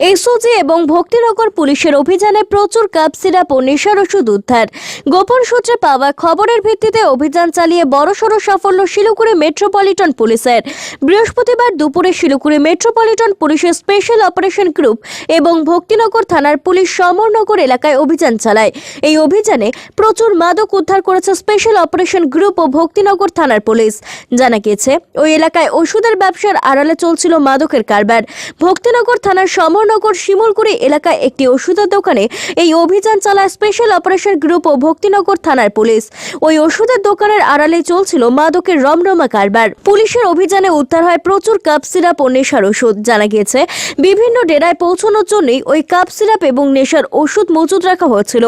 SOG এবং ভক্তিনগর পুলিশের অভিযানে প্রচুর কাপ সিরাপ ও নেশার ওষুধ উদ্ধার। গোপন সূত্রে পাওয়া খবরের ভিত্তিতে অভিযান চালিয়ে বড়সড় সাফল্য শিলিগুড়ি মেট্রোপলিটন পুলিশের। বৃহস্পতিবার দুপুরে শিলিগুড়ি মেট্রোপলিটন পুলিশের স্পেশাল অপারেশন গ্রুপ এবং ভক্তিনগর থানার পুলিশ সমরনগর এলাকায় অভিযান চালায়। এই অভিযানে প্রচুর মাদক উদ্ধার করেছে স্পেশাল অপারেশন গ্রুপ ও ভক্তিনগর থানার পুলিশ। জানা গেছে ওই এলাকায় ওষুধের ব্যবসার আড়ালে চলছিল মাদকের কারবার। ভক্তিনগর থানার সমরনগর শিমুলগুড়ি এলাকায় একটি ওষুধের দোকানে এই অভিযান চালায় স্পেশাল অপারেশন গ্রুপ ও ভক্তিনগর থানার পুলিশ। ওই ওষুধের দোকানের আড়ালে চলছিল মাদকের রমরমা কারবার। পুলিশের অভিযানে উদ্ধার হয় প্রচুর কাপ সিরাপ ও নেশার ওষুধ। জানা গিয়েছে, বিভিন্ন ডেরায় পৌঁছানোর জন্যই ওই কাপ সিরাপ এবং নেশার ওষুধ মজুদ রাখা হয়েছিল।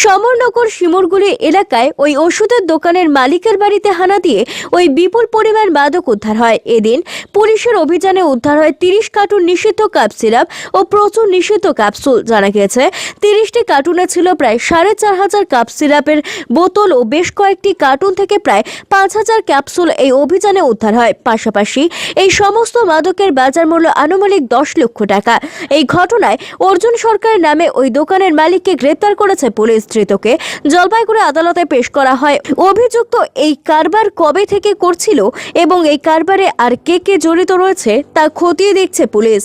সমরনগর শিমুরগুলি এলাকায় ওই ওষুধের দোকানের মালিকের বাড়িতে হানা দিয়ে ওই বিপুল পরিমাণ মাদক উদ্ধার হয়। এদিন পুলিশের অভিযানে উদ্ধার হয় তিরিশ কার্টুন নিষিদ্ধ কাপ সিরাপ ও প্রচুর নিষিদ্ধ ক্যাপসুল, জানা গিয়েছে। তিরিশটি কার্টুনে ছিল প্রায় সাড়ে চার হাজার কাপ সিরাপের বোতল ও বেশ কয়েকটি কার্টুন থেকে প্রায় পাঁচ হাজার ক্যাপসুল এই অভিযানে উদ্ধার হয়। পাশাপাশি এই সমস্ত মাদকের বাজার মূল্য আনুমানিক দশ লক্ষ টাকা। এই ঘটনায় অর্জুন সরকারের নামে ওই দোকানের মালিককে গ্রেপ্তার করেছে পুলিশ ধৃতকে। জলপাইগুড়ি আদালতে পেশ করা হয়। অভিযুক্ত এই কারবার কবে থেকে করছিল এবং এই কারবারে আর কে কে জড়িত রয়েছে তা খতিয়ে দেখছে police.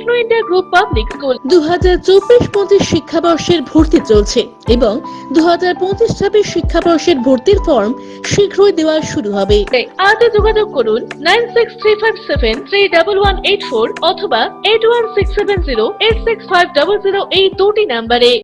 Techno India group public school দু হাজার শিক্ষাবর্ষের ভর্তি চলছে এবং দু হাজার পঁচিশ ছাব্বিশ শিক্ষাবর্ষের ভর্তির ফর্ম শীঘ্রই দেওয়া শুরু হবে। আজই যোগাযোগ করুন nine six three five seven three double one eight four অথবা eight one six seven zero eight six five double zero এই দুটি নাম্বারে